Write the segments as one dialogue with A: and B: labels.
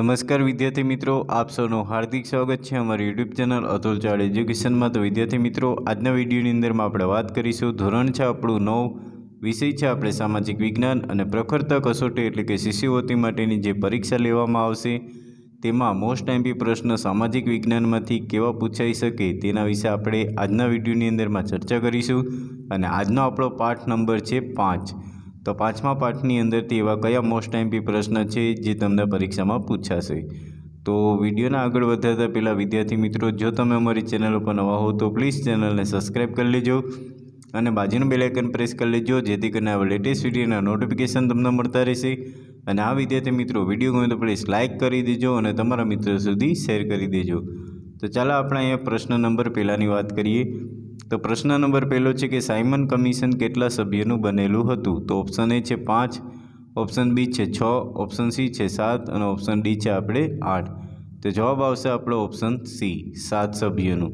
A: નમસ્કાર વિદ્યાર્થી મિત્રો, આપ સૌનું હાર્દિક સ્વાગત છે અમારી યુટ્યુબ ચેનલ અતુલ ચાડ એજ્યુકેશનમાં. તો વિદ્યાર્થી મિત્રો, આજના વિડીયોની અંદરમાં આપણે વાત કરીશું ધોરણ છે આપણું નવ, વિષય છે આપણે સામાજિક વિજ્ઞાન અને પ્રખરતા કસોટી એટલે કે શિષ્યવૃત્તિ માટેની જે પરીક્ષા લેવામાં આવશે, તેમાં મોસ્ટ એમપી પ્રશ્ન સામાજિક વિજ્ઞાનમાંથી કેવા પૂછાઈ શકે તેના વિશે આપણે આજના વિડીયોની અંદરમાં ચર્ચા કરીશું. અને આજનો આપણો પાઠ નંબર છે પાંચ. તો પાંચમા પાઠની અંદરથી એવા કયા મોસ્ટ એમપી પ્રશ્ન છે જે તમને પરીક્ષામાં પૂછાશે? તો વિડીયોના આગળ વધારતા પહેલાં વિદ્યાર્થી મિત્રો, જો તમે અમારી ચેનલ ઉપર નવા હો તો પ્લીઝ ચેનલને સબસ્ક્રાઈબ કરી લેજો અને બાજુનું બેલાઇકન પ્રેસ કરી લેજો, જેથી કરીને આવા લેટેસ્ટ વિડીયોના નોટિફિકેશન તમને મળતા રહેશે. અને આ વિદ્યાર્થી મિત્રો, વીડિયો ગમે તો પ્લીઝ લાઇક કરી દેજો અને તમારા મિત્રો સુધી શેર કરી દેજો. તો ચાલો આપણે અહીંયા પ્રશ્ન નંબર પહેલાંની વાત કરીએ. તો પ્રશ્ન નંબર પહેલો છે કે સાયમન કમિશન કેટલા સભ્યનું બનેલું હતું? તો ઓપ્શન એ છે પાંચ ઓપ્શન બી છે છ ઓપ્શન સી છે સાત અને ઓપ્શન ડી છે આપણે આઠ. તો જવાબ આવશે આપણો ઓપ્શન સી સાત સભ્યોનું.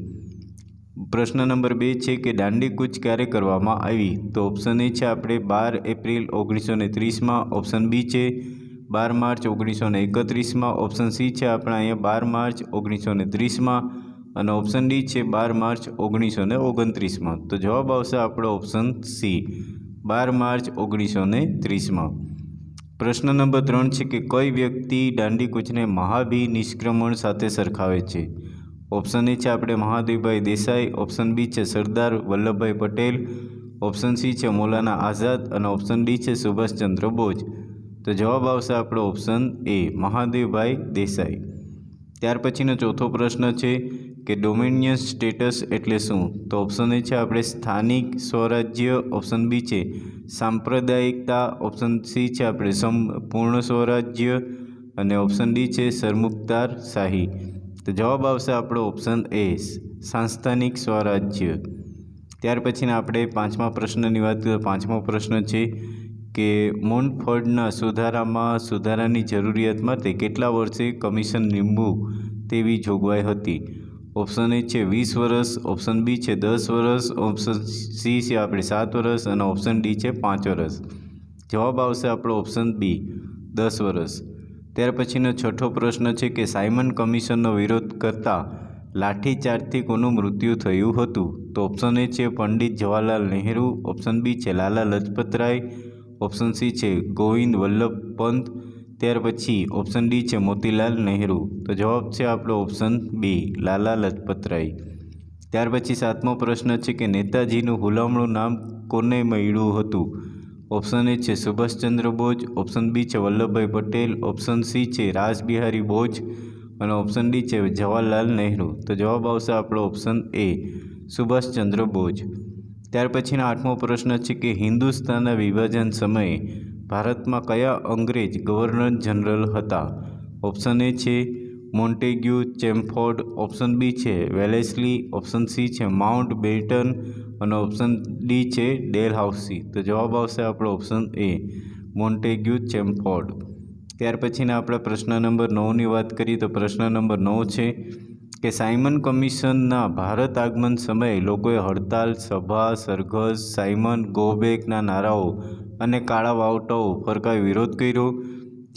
A: પ્રશ્ન નંબર બે છે કે દાંડી કૂચ ક્યારે કરવામાં આવી? તો ઓપ્શન એ છે આપણે બાર એપ્રિલ ઓગણીસો ને ત્રીસમાં ઓપ્શન બી છે બાર માર્ચ ઓગણીસો ને એકત્રીસમાં ઓપ્શન સી છે આપણે અહીંયા બાર માર્ચ ઓગણીસો ને ત્રીસમાં અને ઓપ્શન ડી છે બાર માર્ચ ઓગણીસો ને ઓગણત્રીસમાં. તો જવાબ આવશે આપણો ઓપ્શન સી બાર માર્ચ ઓગણીસો ને ત્રીસમાં. પ્રશ્ન નંબર ત્રણ છે કે કઈ વ્યક્તિ દાંડીકૂચને મહાભી નિષ્ક્રમણ સાથે સરખાવે છે? ઓપ્શન એ છે આપણે મહાદેવભાઈ દેસાઈ ઓપ્શન બી છે સરદાર વલ્લભભાઈ પટેલ ઓપ્શન સી છે મૌલાના આઝાદ અને ઓપ્શન ડી છે સુભાષચંદ્ર બોઝ. તો જવાબ આવશે આપણો ઓપ્શન એ મહાદેવભાઈ દેસાઈ. ત્યાર પછીનો ચોથો પ્રશ્ન છે કે ડોમિનિયન સ્ટેટસ એટલે શું? તો ઓપ્શન એ છે આપણે સ્થાનિક સ્વરાજ્ય ઓપ્શન બી છે. સાંપ્રદાયિકતા ઓપ્શન સી છે આપણે સંપૂર્ણ સ્વરાજ્ય અને ઓપ્શન ડી છે સરમુખતાર શાહી. તો જવાબ આવશે આપણો ઓપ્શન એ, સાંસ્થાનિક સ્વરાજ્ય. ત્યાર પછીના આપણે પાંચમા પ્રશ્નની વાત કરીએ પાંચમો પ્રશ્ન છે કે મોન્ટફોર્ડના સુધારામાં સુધારાની જરૂરિયાત માટે કેટલા વર્ષે કમિશન નિમવું તેવી જોગવાઈ હતી? ઓપ્શન એ છે વીસ વર્ષ ઓપ્શન બી છે દસ વર્ષ ઓપ્શન સી છે આપણે સાત વર્ષ અને ઓપ્શન ડી છે પાંચ વર્ષ જવાબ આવશે આપણો ઓપ્શન બી દસ વર્ષ ત્યાર પછીનો છઠ્ઠો પ્રશ્ન છે કે સાયમન કમિશનનો વિરોધ કરતા લાઠીચાર્જથી કોનું મૃત્યુ થયું હતું? તો ઓપ્શન એ છે પંડિત જવાહરલાલ નહેરુ ઓપ્શન બી છે લાલા લજપતરાય ઓપ્શન સી છે ગોવિંદ વલ્લભ પંત ત્યાર પછી ઓપ્શન ડી છે મોતીલાલ નહેરુ. તો જવાબ છે આપણો ઓપ્શન બી લાલા લજપતરાય. ત્યાર પછી સાતમો પ્રશ્ન છે કે નેતાજીનું હુલામણું નામ કોને મળ્યું હતું? ઓપ્શન એ છે સુભાષચંદ્ર બોઝ. ઓપ્શન બી છે વલ્લભભાઈ પટેલ. ઓપ્શન સી છે રાજબિહારી બોઝ. અને ઓપ્શન ડી છે જવાહરલાલ નહેરુ. તો જવાબ આવશે આપણો ઓપ્શન એ સુભાષચંદ્ર બોઝ. ત્યાર પછીનો આઠમો પ્રશ્ન છે કે હિન્દુસ્તાનના વિભાજન સમયે ભારતમાં કયા અંગ્રેજ ગવર્નર જનરલ હતા? ઓપ્શન એ છે મોન્ટેગ્યુ, ચેમ્ફોર્ડ. ઓપ્શન બી છે વેલેસલી. ઓપ્શન સી છે માઉન્ટ બેટન અને ઓપ્શન ડી છે ડેલ હાઉસી તો જવાબ આવશે આપણો ઓપ્શન એ મોન્ટેગ્યુ, ચેમ્ફોર્ડ. ત્યાર પછીના આપણે પ્રશ્ન નંબર નવની વાત કરીએ તો પ્રશ્ન નંબર નવ છે કે સાયમન કમિશનના ભારત આગમન સમયે લોકોએ હડતાલ, સભા, સરઘસ, સાયમન ગો બેકના નારાઓ અને કાળા વાવટાઓ ફરકાવી વિરોધ કર્યો.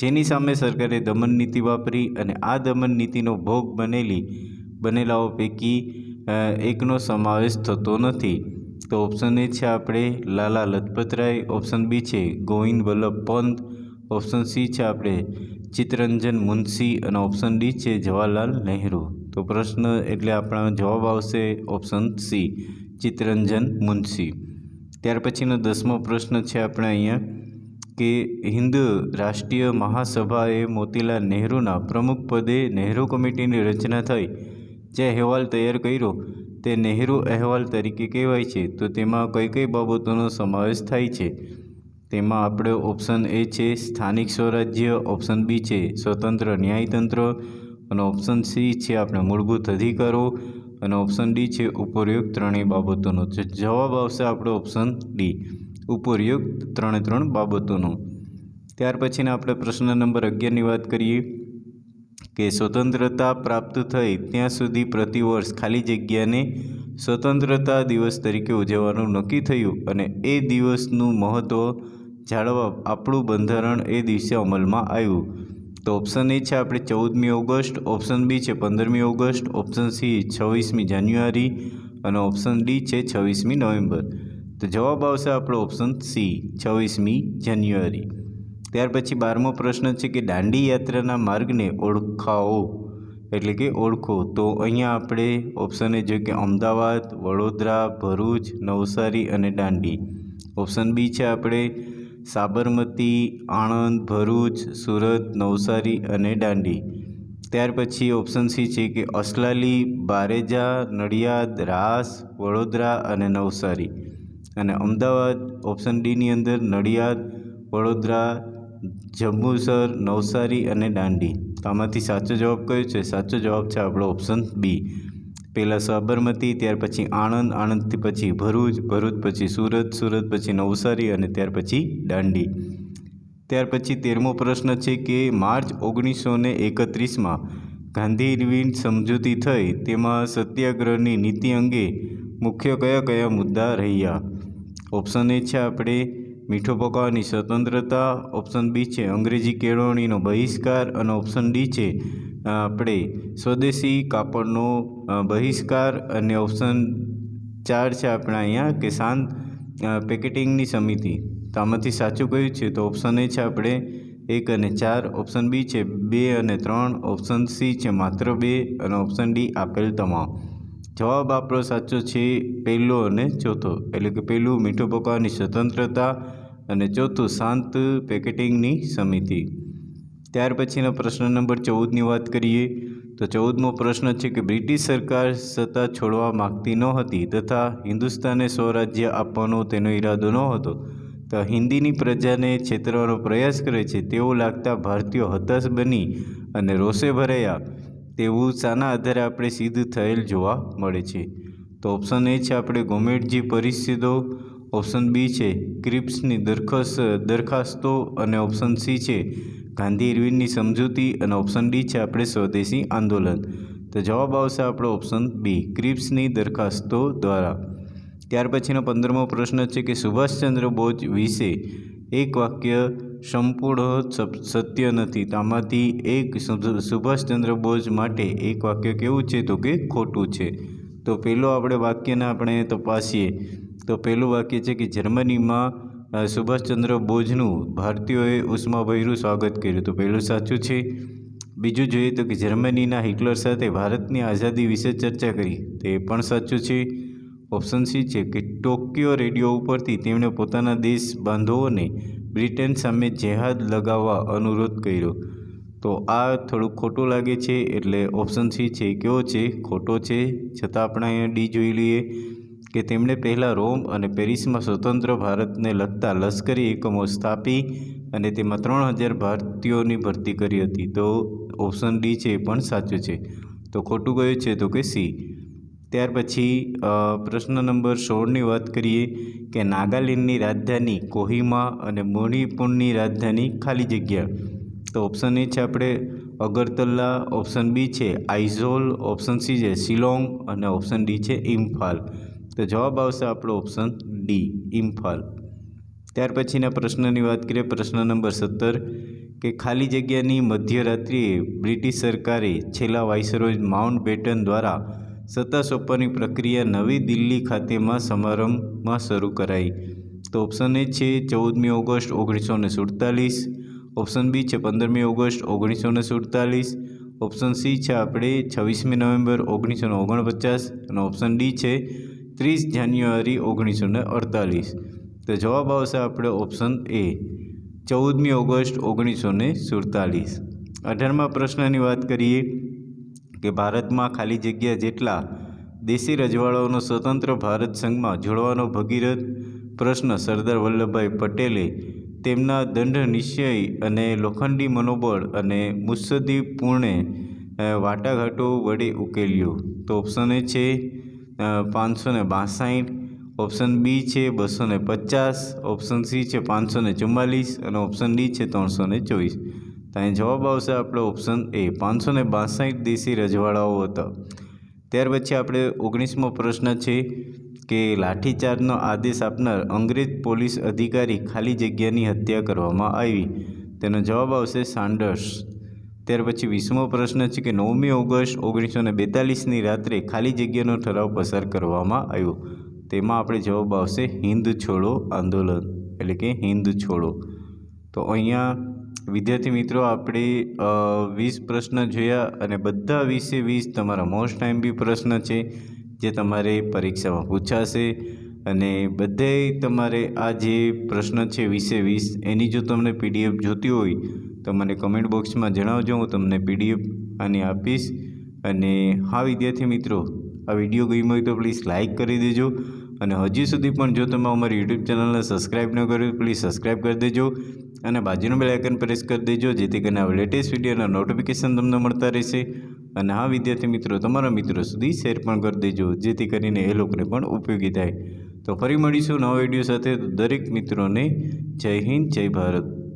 A: જેની સામે સરકારે દમન નીતિ વાપરી અને આ દમન નીતિનો ભોગ બનેલી બનેલાઓ પૈકી એકનો સમાવેશ થતો નથી. તો ઓપ્શન એ છે આપણે લાલા લજપતરાય ઓપ્શન બી છે ગોવિંદ વલ્લભ પંત, ઓપ્શન સી છે આપણે ચિત્તરંજન મુનશી અને ઓપ્શન ડી છે જવાહરલાલ નહેરુ. તો પ્રશ્ન એટલે આપણા જવાબ આવશે ઓપ્શન સી ચિત્તરંજન મુનશી. ત્યાર પછીનો દસમો પ્રશ્ન છે આપણે અહીંયા, કે હિન્દ રાષ્ટ્રીય મહાસભાએ મોતીલાલ નહેરુના પ્રમુખ પદે નહેરુ કમિટીની રચના થઈ. જે અહેવાલ તૈયાર કર્યો, તે નહેરુ અહેવાલ તરીકે કહેવાય છે. તો તેમાં કઈ કઈ બાબતોનો સમાવેશ થાય છે? તેમાં આપણે ઓપ્શન એ છે, સ્થાનિક સ્વરાજ્ય ઓપ્શન બી છે, સ્વતંત્ર ન્યાયતંત્ર અને ઓપ્શન સી છે આપણે મૂળભૂત અધિકારો અને ઓપ્શન ડી છે ઉપરયુક્ત ત્રણેય બાબતોનો. જવાબ આવશે આપણો ઓપ્શન ડી ઉપરયુક્ત ત્રણે ત્રણ બાબતોનો. ત્યાર પછીના આપણે પ્રશ્ન નંબર અગિયારની વાત કરીએ કે સ્વતંત્રતા પ્રાપ્ત થઈ ત્યાં સુધી પ્રતિવર્ષ ખાલી જગ્યાને સ્વતંત્રતા દિવસ તરીકે ઉજવવાનું નક્કી થયું અને એ દિવસનું મહત્ત્વ જાળવવા આપણું બંધારણ એ દિવસે અમલમાં આવ્યું. તો ઓપ્શન એ છે આપણે ચૌદમી ઓગસ્ટ ઓપ્શન બી છે પંદરમી ઓગસ્ટ ઓપ્શન સી છવ્વીસમી જાન્યુઆરી અને ઓપ્શન ડી છે છવ્વીસમી નવેમ્બર. તો જવાબ આવશે આપણો ઓપ્શન સી, છવ્વીસમી જાન્યુઆરી. ત્યાર પછી બારમો પ્રશ્ન છે કે દાંડી યાત્રાના માર્ગને ઓળખાવો, એટલે કે ઓળખો. તો અહીંયા આપણે ઓપ્શન એ જોઈએ કે અમદાવાદ, વડોદરા, ભરૂચ, નવસારી અને દાંડી. ઓપ્શન બી છે આપણે સાબરમતી, આણંદ, ભરૂચ, સુરત, નવસારી અને દાંડી. ત્યાર પછી ઓપ્શન સી છે કે અસલાલી, બારેજા, નડિયાદ, રાસ, વડોદરા અને નવસારી. અને અમદાવાદ ઓપ્શન ડીની અંદર નડિયાદ, વડોદરા, જંબુસર, નવસારી અને દાંડી. તો આમાંથી સાચો જવાબ કયો છે? સાચો જવાબ છે આપણો ઓપ્શન બી પહેલાં સાબરમતી, ત્યાર પછી આણંદ, આણંદથી પછી ભરૂચ ભરૂચ પછી સુરત સુરત પછી નવસારી અને ત્યાર પછી દાંડી. ત્યાર પછી તેરમો પ્રશ્ન છે કે માર્ચ ઓગણીસો ને એકત્રીસમાં ગાંધી ઇરવિન સમજૂતી થઈ તેમાં સત્યાગ્રહની નીતિ અંગે મુખ્ય કયા કયા મુદ્દા રહ્યા? ઓપ્શન એ છે આપણે મીઠો પકાવવાની સ્વતંત્રતા, ઓપ્શન બી છે અંગ્રેજી કેળવણીનો બહિષ્કાર અને ઓપ્શન ડી છે આપણે સ્વદેશી કાપડનો બહિષ્કાર અને ઓપ્શન ચાર છે આપણા અહીંયા, કે શાંત પેકેટિંગની સમિતિ. તો આમાંથી સાચું કયું છે? તો ઓપ્શન એ છે આપણે એક અને ચાર. ઓપ્શન બી છે બે અને ત્રણ. ઓપ્શન સી છે માત્ર બે અને ઓપ્શન ડી આપેલ તમામ. જવાબ આપણો સાચો છે પહેલો અને ચોથો. એટલે કે પહેલું મીઠું પકવાની સ્વતંત્રતા અને ચોથું શાંત પેકેટિંગની સમિતિ. ત્યાર પછીનો પ્રશ્ન નંબર ચૌદની વાત કરીએ, તો ચૌદમો પ્રશ્ન છે કે બ્રિટિશ સરકાર સત્તા છોડવા માગતી નહોતી તથા હિન્દુસ્તાને સ્વરાજ્ય આપવાનો તેનો ઈરાદો ન હતો તો હિન્દીની પ્રજાને છેતરવાનો પ્રયાસ કરે છે તેવું લાગતા ભારતીયો હતાશ બની અને રોષે ભરાયા. તેવું શાના આધારે આપણે સિદ્ધ થયેલ જોવા મળે છે. તો ઓપ્શન એ છે આપણે ગોમેટજી પરિસ્થિતિઓ ઓપ્શન બી છે. ક્રિપ્સની દરખાસ્ત, દરખાસ્તો અને ઓપ્શન સી છે. ગાંધી ઇરવિનની સમજૂતી અને ઓપ્શન ડી છે આપણે સ્વદેશી આંદોલન. તો જવાબ આવશે આપણો ઓપ્શન બી ક્રિપ્સની દરખાસ્તો દ્વારા. ત્યાર પછીનો પંદરમો પ્રશ્ન છે કે સુભાષચંદ્ર બોઝ વિશે એક વાક્ય સંપૂર્ણ સપ- સત્ય નથી. આમાંથી એક સુભાષચંદ્ર બોઝ માટે એક વાક્ય કેવું છે તો કે ખોટું છે. તો પહેલો આપણે વાક્યને આપણે તપાસીએ. તો પહેલું વાક્ય છે કે જર્મનીમાં સુભાષચંદ્ર બોઝનું ભારતીયોએ ઉષ્માભર્યું સ્વાગત કર્યું. તો પહેલું સાચું છે. બીજું જોઈએ તો કે જર્મનીના હિટલર સાથે ભારતની આઝાદી વિશે ચર્ચા કરી. તે પણ સાચું છે. ઓપ્શન સી છે કે ટોક્યો રેડિયો ઉપરથી તેમણે પોતાના દેશ બાંધવોને બ્રિટન સામે જેહાદ લગાવવા અનુરોધ કર્યો. તો આ થોડુંક ખોટું લાગે છે એટલે ઓપ્શન સી છે કેવો છે? ખોટો છે. છતાં આપણે અહીંયા ડી જોઈ લઈએ. કે તેમણે પહેલાં રોમ અને પેરિસમાં સ્વતંત્ર ભારતને લગતા લશ્કરી એકમો સ્થાપી અને તેમાં ત્રણ હજાર ભારતીયોની ભરતી કરી હતી. તો ઓપ્શન ડી છે એ પણ સાચું છે. તો ખોટું ગયું છે તો કે સી. ત્યાર પછી પ્રશ્ન નંબર સોળની વાત કરીએ કે નાગાલેન્ડની રાજધાની કોહિમા અને મણિપુરની રાજધાની ખાલી જગ્યા. તો ઓપ્શન એ છે આપણે અગરતલા, ઓપ્શન બી છે આઇઝોલ, ઓપ્શન સી છે શિલોંગ અને ઓપ્શન ડી છે ઇમ્ફાલ. તો જવાબ આવશે આપણો ઓપ્શન ડી ઇમ્ફાલ. ત્યાર પછીના પ્રશ્નની વાત કરીએ, પ્રશ્ન નંબર સત્તર, કે ખાલી જગ્યાની મધ્યરાત્રિએ બ્રિટિશ સરકારે છેલ્લા વાઇસરોય માઉન્ટ બેટન દ્વારા સત્તા સોંપવાની પ્રક્રિયા નવી દિલ્હી ખાતેમાં સમારંભમાં શરૂ કરાઈ. તો ઓપ્શન એ છે ચૌદમી ઓગસ્ટ ઓગણીસો ને સુડતાલીસ, ઓપ્શન બી છે પંદરમી ઓગસ્ટ ઓગણીસો ને સુડતાલીસ, ઓપ્શન સી છે આપણે છવ્વીસમી નવેમ્બર ઓગણીસો ને ઓગણપચાસ અને ઓપ્શન ડી છે ત્રીસ જાન્યુઆરી ઓગણીસો ને અડતાલીસ. તો જવાબ આવશે આપણે ઓપ્શન એ ચૌદમી ઓગસ્ટ ઓગણીસો ને સુડતાલીસ. અઢારમા પ્રશ્નની વાત કરીએ કે ભારતમાં ખાલી જગ્યા જેટલા દેશી રજવાડાઓનો સ્વતંત્ર ભારત સંઘમાં જોડવાનો ભગીરથ પ્રશ્ન સરદાર વલ્લભભાઈ પટેલે તેમના દંડ નિશ્ચય અને લોખંડી મનોબળ અને મુત્સદ્દીપૂર્ણે અ, વાટાઘાટો વડે ઉકેલ્યો. તો ઓપ્શન એ છે પાંચસો ને બાસઠ, ઓપ્શન બી છે બસો ને પચાસ, ઓપ્શન સી છે પાંચસો ને ચુમ્માલીસ અને ઓપ્શન ડી છે ત્રણસો ને ચોવીસ. તો અહીં જવાબ આવશે આપણો ઓપ્શન એ પાંચસો ને બાસઠ દેશી રજવાડાઓ હતા. ત્યાર પછી આપણે ઓગણીસમો પ્રશ્ન છે કે લાઠીચાર્જનો આદેશ આપનાર અંગ્રેજ પોલીસ અધિકારી ખાલી જગ્યાની હત્યા કરવામાં આવી. તેનો જવાબ આવશે સાન્ડર્સ ત્યાર પછી વીસમો પ્રશ્ન છે કે નવમી ઓગસ્ટ ઓગણીસો ને બેતાલીસની રાત્રે ખાલી જગ્યાનો ઠરાવ પસાર કરવામાં આવ્યો. તેમાં આપણે જવાબ આવશે હિન્દ છોડો આંદોલન, એટલે કે હિન્દ છોડો. તો અહીંયા વિદ્યાર્થી મિત્રો આપણે વીસ પ્રશ્ન જોયા અને બધા વીસે વીસ તમારા મોસ્ટ ટાઈમ બી પ્રશ્ન છે જે તમારે પરીક્ષામાં પૂછાશે. અને બધે તમારે આ જે પ્રશ્ન છે વીસે વીસ, એની જો તમને પીડીએફ જોતી હોય તો મને કમેન્ટ બોક્સમાં જણાવજો, હું તમને પીડીએફ આની આપીશ. અને હા, વિદ્યાર્થી મિત્રો, આ વીડિયો ગમ્યો હોય તો પ્લીઝ લાઇક કરી દેજો. અને હજી સુધી પણ જો તમે અમારી યુટ્યુબ ચેનલને સબસ્ક્રાઈબ ન કર્યું પ્લીઝ સબસ્ક્રાઈબ કરી દેજો. અને બાજુનું બેલ આઇકન પ્રેસ કરી દેજો, જેથી કરીને આ લેટેસ્ટ વિડીયોના નોટિફિકેશન તમને મળતા રહેશે. અને હા, વિદ્યાર્થી મિત્રો, તમારા મિત્રો સુધી શેર પણ કરી દેજો, જેથી કરીને એ લોકોને પણ ઉપયોગી થાય. તો ફરી મળીશું નવા વીડિયો સાથે. દરેક મિત્રોને જય હિન્દ, જય ભારત.